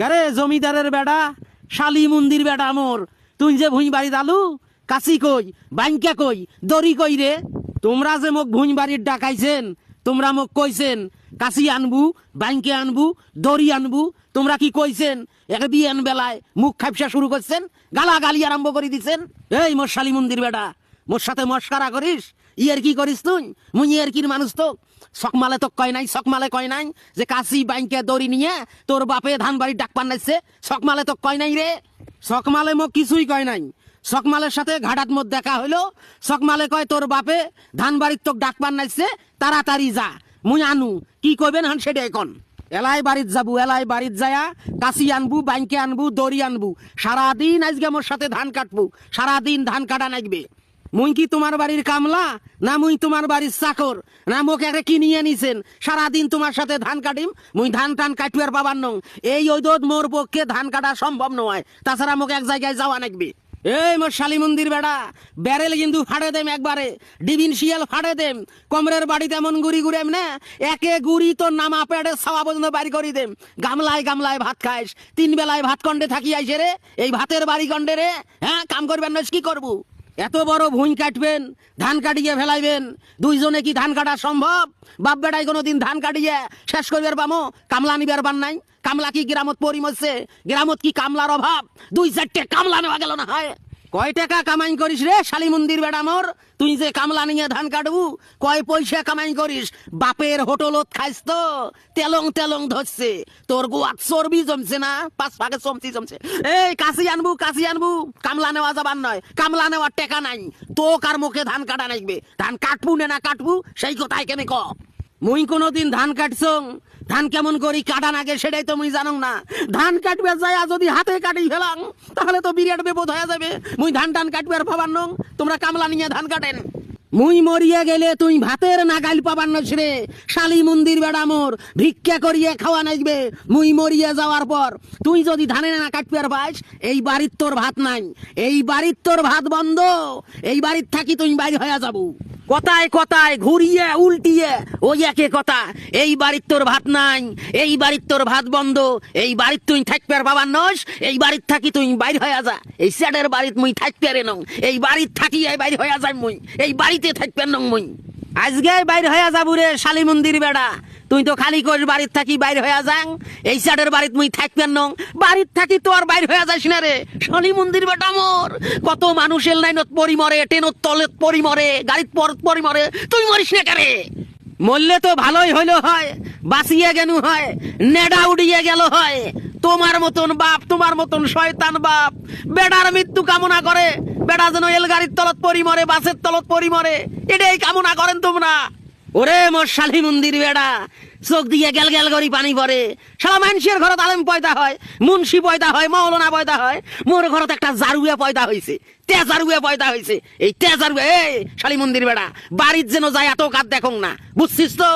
গারে জমিদারের বেড়া, শালি মন্দির বেড়া মোর। তুই যে ভুঁই বাড়ি দালু, কাশি কই বাইঙ্কা কই, দড়ি কই রে? তোমরা যে মোক ভুঁই বাড়ির ডাকাইছেন, তোমরা মোক কইছেন, কাশি আনবু বাইঙ্কে আনবু, দড়ি আনবু, তোমরা কি কইছেন? এক বিয়ান বেলায় মুখ খাপসা শুরু করছেন গালা গালি আরম্ভ করে দিছেন। এই মোর শালি মন্দির বেড়া, মোর সাথে মস্কারা করিস? ইয়ের কি করিস তুই? মুই ইয়ের কির মানুষ তো? সকমালে তো কয় নাই সকমালে কয় নাই যে কাশি বাইকে দড়ি নিয়ে তোর বাপে ধান বাড়ি ডাক পান্নাইছে সকমালে তো কয় নাই রে। সকমালে মোক কিছুই কয় নাই। সকমালের সাথে ঘাটাত মত দেখা হইল। সকমালে কয়, তোর বাপে ধান বাড়ির তোক ডাক পান্নাইছে তাড়াতাড়ি যা, মুই আনু। কি কইবেন হান সেটা এখন এলাই বাড়িত যাব, এলাই বাড়িত যায়া কাশি আনবু বাইকে আনবু, দড়ি আনবু। সারাদিন আজকে মোর সাথে ধান কাটবো। সারাদিন ধান কাটা নাগবে মুই কি তোমার বাড়ির কামলা? না মুই তোমার বাড়ির চাকর? না মোক একে কিনিয়ে নিছেন? সারাদিন তোমার সাথে ধান কাটিম? মুই ধান টান কাটুয়ার পাবার নং। এই ঐদত মোর পক্ষে ধান কাটা সম্ভব নয়। তাছাড়া মোক এক জায়গায় যাওয়া নাকবে। এই মোর শালি মন্দির বেড়া, ব্যারেল কিন্তু ফাড়ে দেম একবারে। ডিবিন শিয়াল ফাড়ে দেম। কমরের বাড়িতে এমন গুড়ি গুড়েম না। একে গুড়ি তো নামা পেড়ে ছাওয়া পর্যন্ত বাড়ি করি দেম। গামলায় গামলায় ভাত খাইস। তিন বেলায় ভাত কন্ডে থাকি আইসে রে। এই ভাতের বাড়ি কণ্ডে রে। হ্যাঁ কাম করবেন কি করব? এত বড় ভুঁই কাটবেন, ধান কাটিয়ে ফেলাইবেন, দুইজনে কি ধান কাটা সম্ভব? বাপ বেটাই কোনোদিন ধান কাটিয়ে শেষ করিবার পামো কামলা নিবার পান নাই। কামলা কি গ্রামত পরিমছে, গ্রামত কি কামলার অভাব? দুই চারটে কামলা নেওয়া গেল না হয়। কয় টাকা কামাই করিস রে, শালি মন্দির বেড়া মোর? তুই যে কামলা নিয়ে ধান কাটবু, কয় পয়সা কামাই করিস? বাপের হোটেলত খাইস তো? তেলং তেলং ধরছে। তোর গোয়াত চর্বি জমছে না? পাঁচ ভাগে চমচি জমছে। এই, কাশি আনবু কাশি আনবু। কামলা নেওয়া যাবার নয়। কামলা নেওয়ার টেকা নাই। তো কার মুখে ধান কাটা নাইবে ধান কাটবু না না কাটবু, সেই কথাই কেন ক? মুই কোনোদিন ধান কাটছং? ধান কেমন করি কাটা নাগে সেটাই তো মুই জানো না। ধান কাটবে যায় যদি হাতে কাটি ফেলাম তাহলে তো বিরাট বিপদ হয়ে যাবে। মুই ধান টান কাটবে আর পাবার নং, তোমরা কামলা নিয়ে ধান কাটেন। মুই মরিয়া গেলে তুই ভাতের নাগাইল পাবার নছরে শালি মন্দির বেড়া মোর, ভিক্ষা করিয়ে খাওয়া নাইবে মুই মরিয়া যাওয়ার পর, তুই যদি ধানে না কাটবে আর পাইস এই বাড়ির তোর ভাত নাই। এই বাড়ির তোর ভাত বন্ধ। এই বাড়ির থাকি তুই বাইরে হয়ে যাব। কথায় কথায় ঘুরিয়ে উল্টিয়ে ওই একে কথা, এই বাড়ির তোর ভাত নাই, এই বাড়ির তোর ভাত বন্ধ, এই বাড়ির তুই থাকপার বাবার নস, এই বাড়ির থাকি তুই বাইর হয়ে যা, এই স্যাডের বাড়িত মুই থাকপারে নং, এই বাড়ির থাকি এই বাইর হয়ে যাই মুই, এই বাড়িতে থাকপার নং মুই। আজকে বাইর হয়ে যাব রে শালি মন্দির বেড়া। তুই তো খালি করিস বাড়ির থাকি বাইর হয়ে যাং। এই সাইডের বাড়িত মুই থাকবেন নং। বাড়ির থাকি তো আর বাইর হয়ে যাস না রে। শনি মন্দির বেটা মোর। কত মানুষের লাইনত পরি মরে, ট্রেনত তলত পরি মরে, গাড়িত পরত পরি মরে। তুই মরিস না কারে? মরলে তো ভালোই হইল হয়, বাঁচিয়ে গেনু হয়, নেডা উড়িয়ে গেল হয়। তোমার মতন বাপ, তোমার মতন শয়তান বাপ, বেড়ার মৃত্যু কামনা করে। বেড়া যেন এল গাড়ির তলত পরি মরে, বাসের তলত পরি মরে। এটাই কামনা করেন তোমরা। ওরে মোর শালি মন্দির বেড়া, চোখ দিয়ে গেল গেল করি পানি পড়ে। সারা মানুষের ঘরত আলেম পয়দা হয়, মুন্সি পয়দা হয়, মৌলনা পয়দা হয়। মোর ঘরত একটা জারুয়া পয়দা হয়েছে তেজারুয়া পয়দা হয়েছে এই তেজারুয়া এই শালি মন্দির বেড়া, বাড়ির যেন যায় এত কাজ দেখো না। বুঝছিস তো?